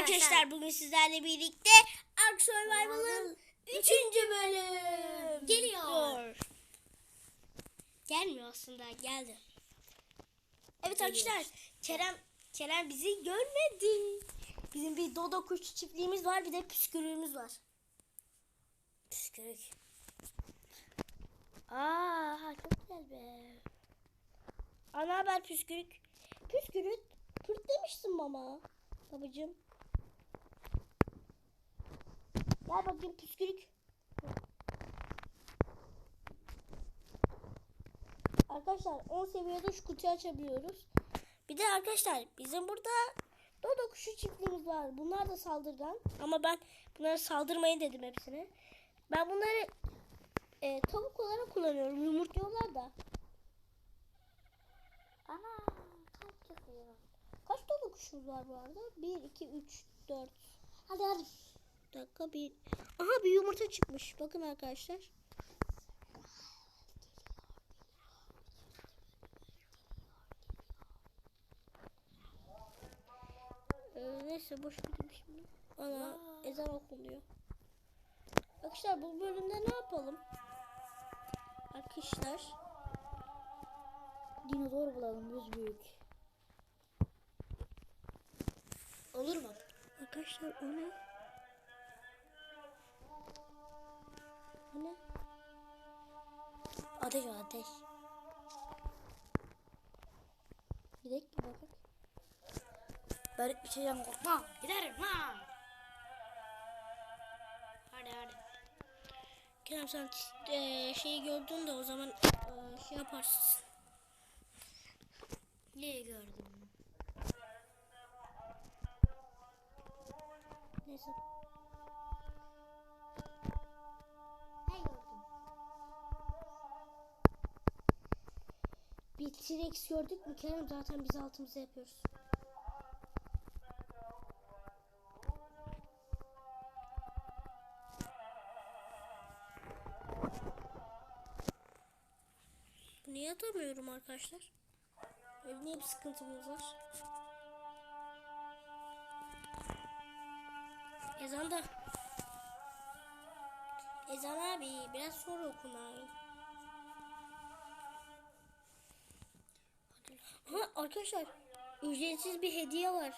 arkadaşlar bugün sizlerle birlikte Ark Survival'ın 3. bölüm Geliyor. Gelmiyor aslında geldi. Evet arkadaşlar Kerem Kerem bizi görmedi. Bizim bir dodo kuş çiftliğimiz var bir de püskürüğümüz var. Püskürük. Aa çok güzel be. Ana haber püskürük. Püskürük pırt demiştin mama. Babacım. Gel bakayım püskürük. Arkadaşlar 10 seviyede şu kutuyu açabiliyoruz. Bir de arkadaşlar bizim burada dodo kuşu çiftliğimiz var. Bunlar da saldırgan. Ama ben bunlara saldırmayın dedim hepsine. Ben bunları e, tavuk olarak kullanıyorum. Yumurtluyorlar da. Ana. Kaç dodo kuşumuz var bu arada? 1, 2, 3, 4. Hadi hadi. Bir dakika bir. Aha bir yumurta çıkmış. Bakın arkadaşlar. Ee, neyse boş verelim şimdi. Ana ezan okunuyor. Arkadaşlar bu bölümde ne yapalım? Arkadaşlar Dinozor bulalım yüz büyük. olur mu? Arkadaşlar o ne? O ne? Ateş o ateş. Gidelim mi bakalım? Ben bir şeyden korkmam. Giderim ha. Hadi hadi. Kerem sen eee, şeyi gördün de o zaman eee, şey yaparsın. Neyi gördüm? Neyse. Bir T-Rex gördük mü Kerem zaten biz altımıza yapıyoruz. Niye atamıyorum arkadaşlar? Öyle niye bir sıkıntımız var? Ezan da Ezan abi biraz sonra okuna. Arkadaşlar ücretsiz bir hediye var.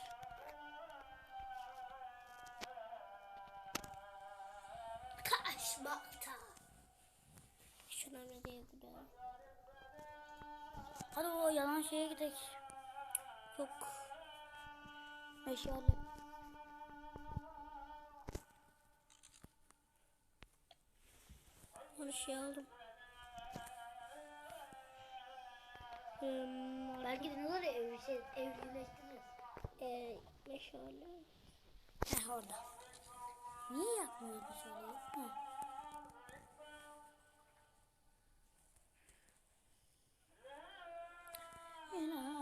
Kaçmakta. Hiç önemli değildi be. Hadi o yalan şeye gidelim. Yok. Meşale. Onu şey aldım. Hmm, Belki dinozor şey, evcilleştiririz. e, meşale. Heh orada. Niye yapmıyoruz meşaleyi? Hı. Bir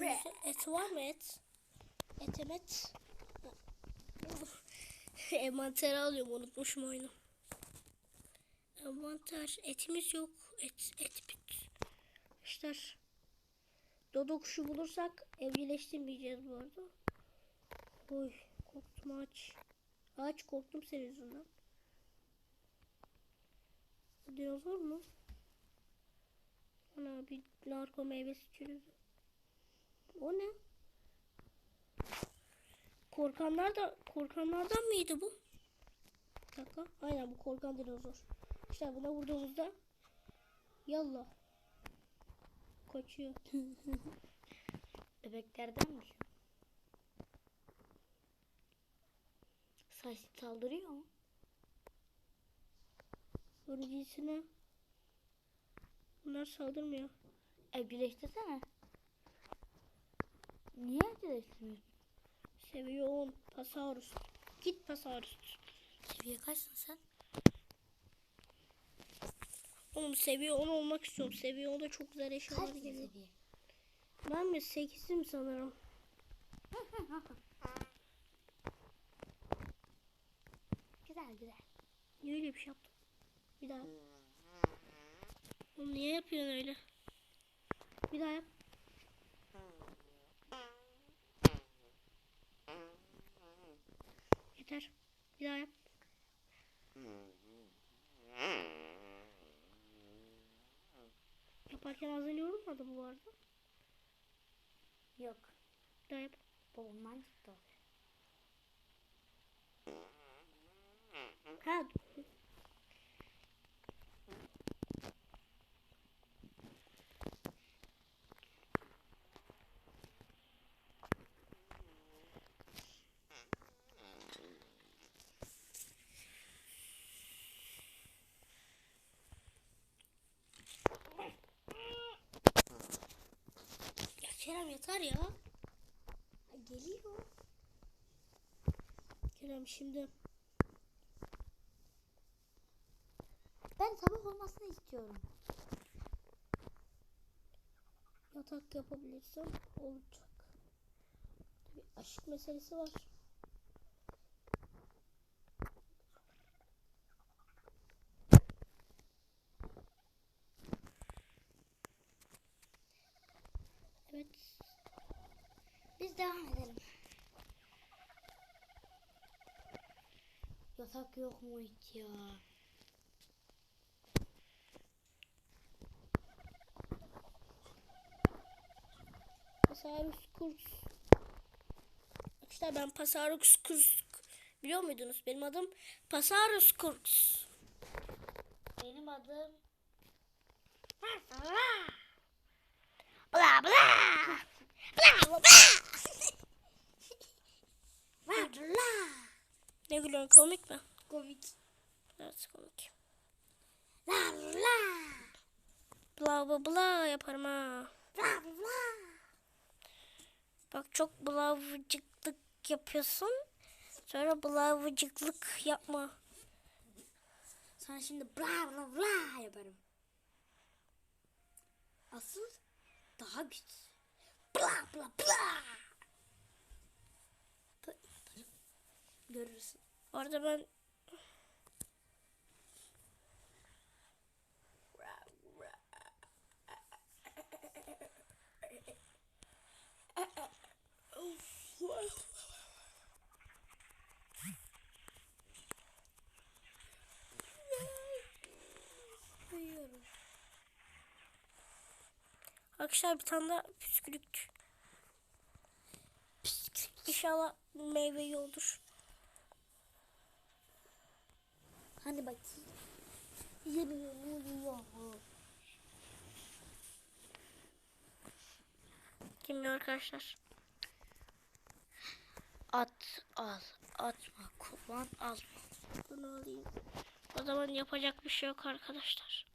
Et var mı et? Et emet. Envanteri alıyorum unutmuşum oyunu. Envanter etimiz yok. Et et bit. Arkadaşlar. Dodo kuşu bulursak evcilleştirmeyeceğiz bu arada. Oy korktum aç. Aç korktum senin yüzünden. Dinozor mu? Ana bir narko meyvesi çürüdü. O ne? Korkanlar da korkanlardan mıydı bu? Bir dakika. Aynen bu korkan dinozor. İşte buna vurduğumuzda yallah. Kaçıyor. Bebeklerden mi? Saç saldırıyor mu? Öncesine bunlar saldırmıyor. Evcilleştirsene. Niye evcilleştirmiyorsun? Seviye 10. Pasaurus. Git Pasaurus. Seviye kaçsın sen? Oğlum seviye 10 olmak istiyorum. Seviye 10'da çok güzel eşyalar geliyor. seviye? Ben mi? 8'im sanırım. Güzel güzel. Niye öyle bir şey yaptın? Bir daha. Oğlum niye yapıyorsun öyle? Bir daha yap. Yeter. Bir daha yap. Yaparken ağzın yorulmadı mı bu arada? Yok. Bir daha yap. Babamdan çıktı o. Ha. Ya Kerem yeter ya. Geliyor. Kerem şimdi Ben sabah olmasını istiyorum. yatak yapabilirsem olacak. Bir aşk meselesi var. Evet. Biz devam edelim. Yatak yok mu hiç ya? Pasarus Kurs. Arkadaşlar ben Pasarus Kurs biliyor muydunuz? Benim adım Pasarus Kurs. Benim adım Bla bla. Bla bla. Varla. Ne gülüyorsun komik mi? Komik. Evet komik. Varla. Bla bla bla yaparım ha. Varla. Bak çok blavcıklık yapıyorsun. Sonra blavcıklık yapma. Sana şimdi bla bla bla yaparım. Asıl daha güçlü. Bla bla bla. Görürsün. Bu arada ben Arkadaşlar bir tane de püskürük. Püskürük. İnşallah meyveyi olur. Hadi bakayım. Yemiyor mu yiyor mu? Kimle arkadaşlar? At al. Atma. Kullan alma. Bunu alayım. O zaman yapacak bir şey yok arkadaşlar.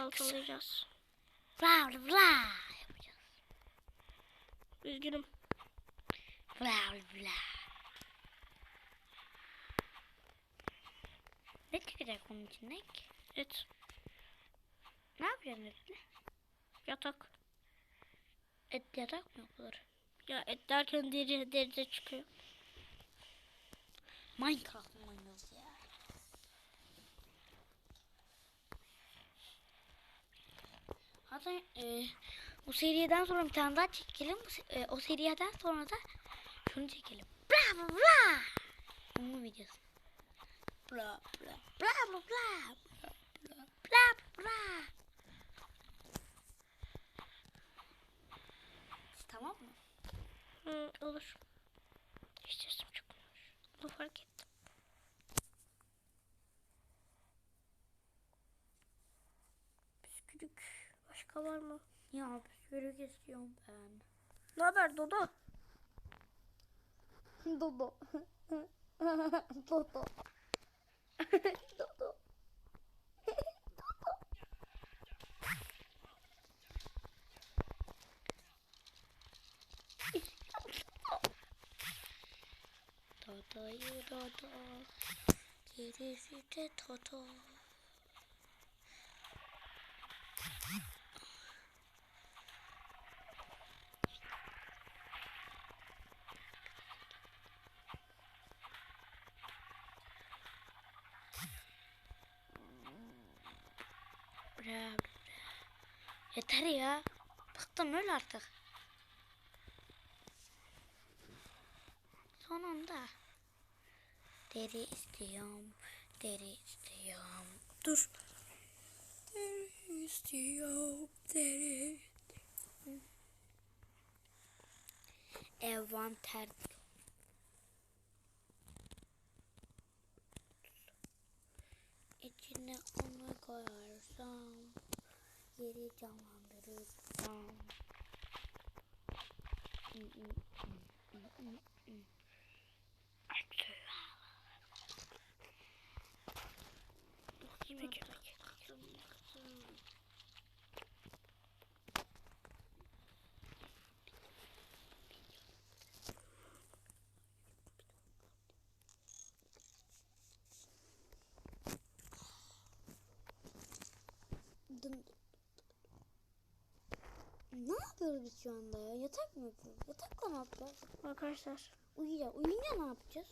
Baltalayacağız. Bla bla. Yapacağız. Üzgünüm. Bla bla Ne çıkacak onun içinden ki? Et. Ne yapacaksın etle? Yatak. Et yatak mı yapılır? Ya et derken deri, deri de çıkıyor. Minecraft mı oynuyoruz ya? Hatta e, bu seriden sonra bir tane daha çekelim. E, o seriden sonra da şunu çekelim. Onun videosu bla bla bla bla bla bla bla. Tamam mı? Hı, olur. İstiyorsun çok olur. Bunu fark ettim. Püskürük. Başka var mı? Ya püskürük istiyorum ben. Ne haber Dodo? Dodo. Dodo. Dodo. Dodo'yu Dodo. Gerisi de Toto. Ya. Bıktım öl artık. Sonunda. Deri istiyorum. Deri istiyorum. Dur. Deri istiyorum. Deri. Envanter. İçine onu koyarsam yeri canlandırırsam. Peki. Dın- Ne yapıyoruz biz şu anda ya? Yatak mı yapıyoruz? Yatakla ne yapacağız? Arkadaşlar. Uyuyacağız. Uyuyunca ne yapacağız?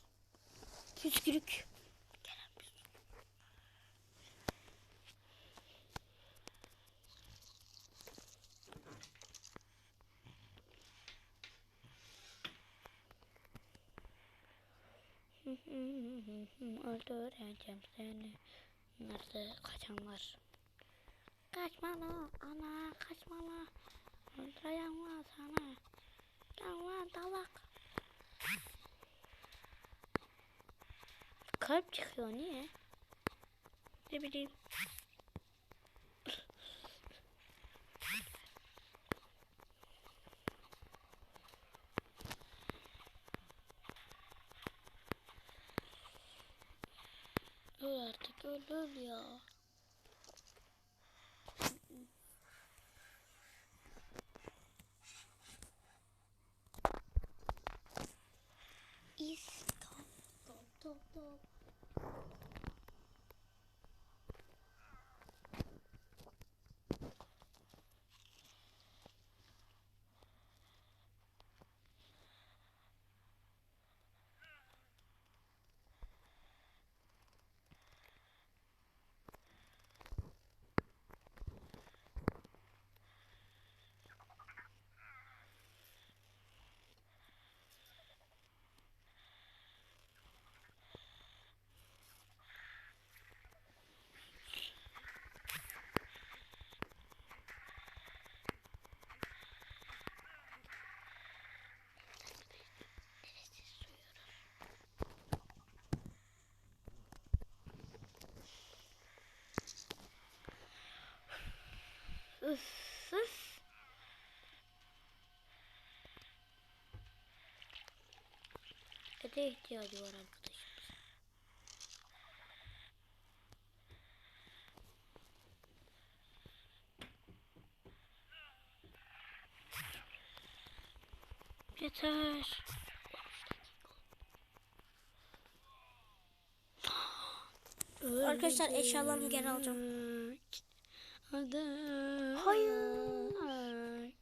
Püskürük. Öldüreceğim seni. Nerede kaçanlar? Kaçmalı ana kaçmalı. Öldüreceğim lan sana. Gel lan dalak. Kalp çıkıyor niye? Ne bileyim. Öl artık öl ya. Top top üf. Ete ihtiyacı var arkadaşımız. Yeter. Arkadaşlar eşyalarımı geri alacağım. Hadi. Hayır.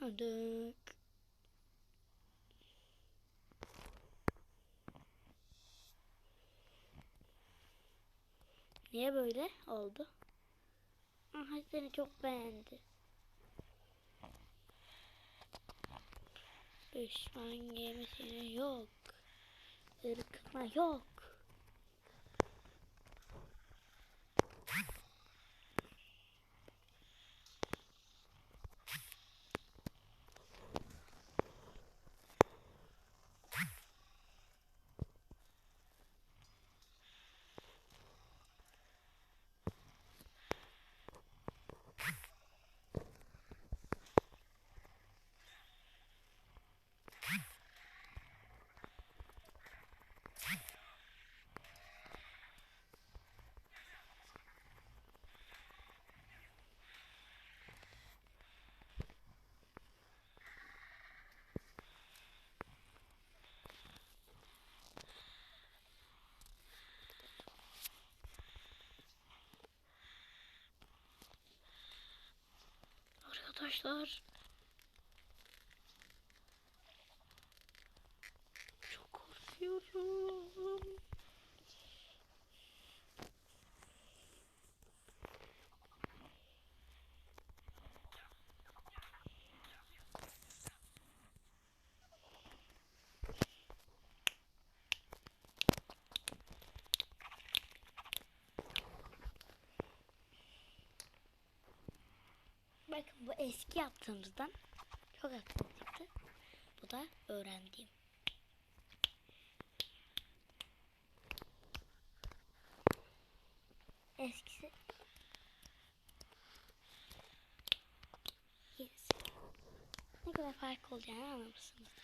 Hadi. Niye böyle oldu? Aha seni çok beğendi. Düşman gemisine yok. Irkına yok. Arkadaşlar. Çok korkuyorum. Bakın bu eski yaptığımızdan çok akıllı çıktı. Bu da öğrendiğim. Eskisi yenisi. Ne kadar fark olacağını anlamışsınız.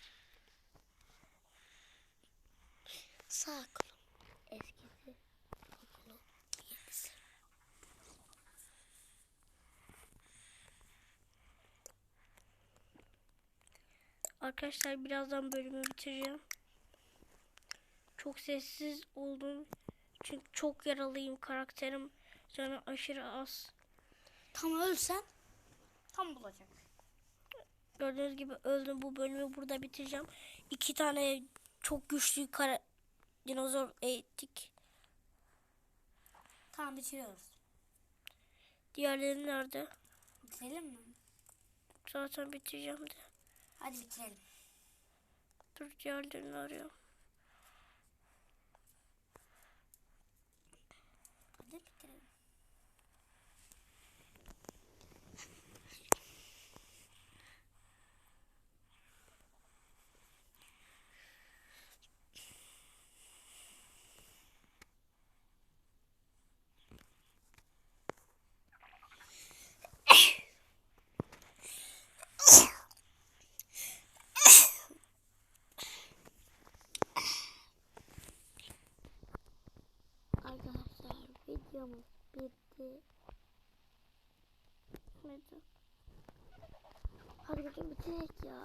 Arkadaşlar birazdan bölümü bitireceğim. Çok sessiz oldum. Çünkü çok yaralıyım. Karakterim canı aşırı az. Tam ölsen tam bulacak. Gördüğünüz gibi öldüm. Bu bölümü burada bitireceğim. İki tane çok güçlü kara dinozor eğittik. Tamam bitiriyoruz. Diğerleri nerede? Bitirelim mi? Zaten bitireceğim de. Hadi bitirelim. Dur diğerlerini arıyorum. Hadi bitirelim. Arkadaşlar videomuz bitti. Neydi? Hadi bakayım bitirek ya.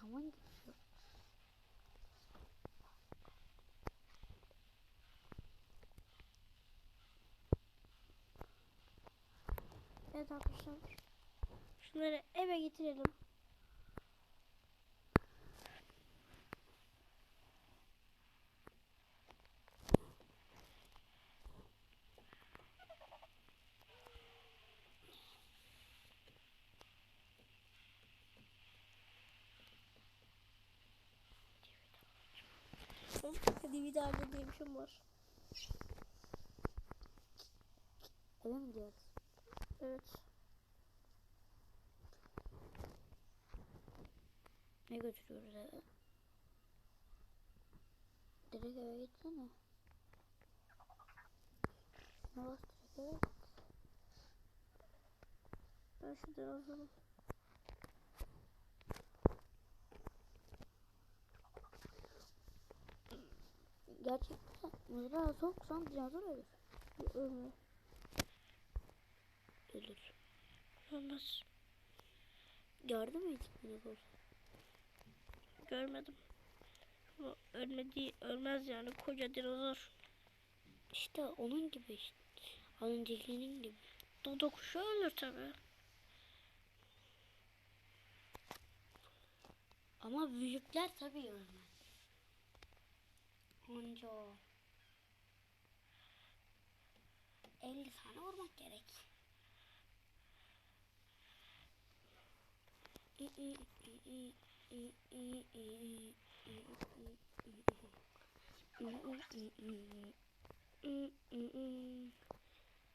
Zaman geçiyor. Evet arkadaşlar. Şunları eve getirelim. DVD aldı diye bir şey var. Eve mi gidiyoruz? Evet. Ne götürüyoruz eve? Direkt eve gitsene. Ne bas direkt eve? Ben şu dinozoru Gerçekten mızrağı soksan dinozor ölür. ölmüyor. Ölür. Ölmez. Gördün mü hiç dinozor? Görmedim. Ama ölmedi, ölmez yani koca dinozor. İşte onun gibi işte. Az öncekinin gibi. Dodo kuşu ölür tabi. Ama büyükler tabii ölmez. Onca o. 50 tane vurmak gerek.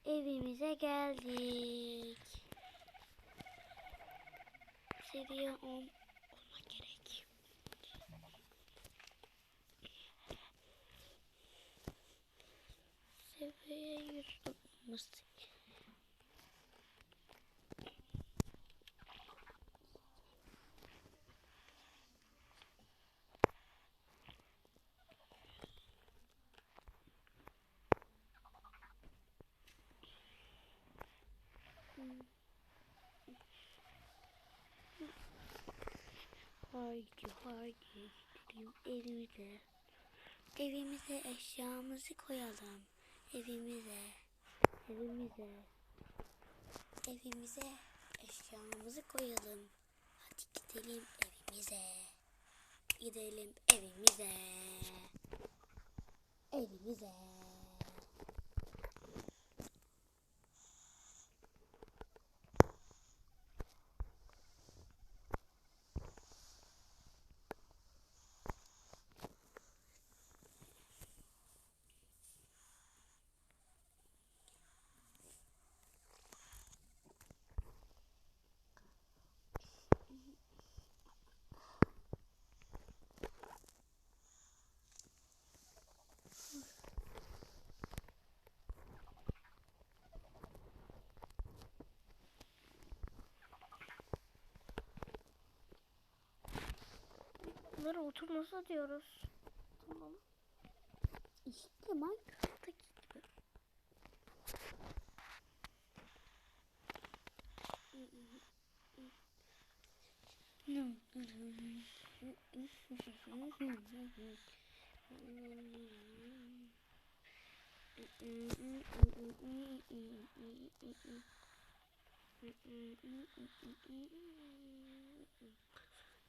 Evimize geldik. Seviye 10 olmak gerek. Seviye 100 olması. Haydi haydi gidelim evimize. Evimize eşyamızı koyalım. Evimize. Evimize. Evimize eşyamızı koyalım. Hadi gidelim evimize. Gidelim evimize. Evimize. Bunları otur nasıl diyoruz? Tamam. İşte Minecraft'taki gibi.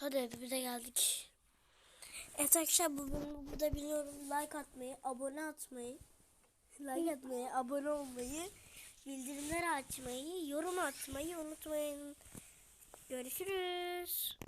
Hadi evimize geldik. Evet arkadaşlar bu bölümü burada biliyorum. Like atmayı, abone atmayı, like atmayı, abone olmayı, bildirimleri açmayı, yorum atmayı unutmayın. Görüşürüz.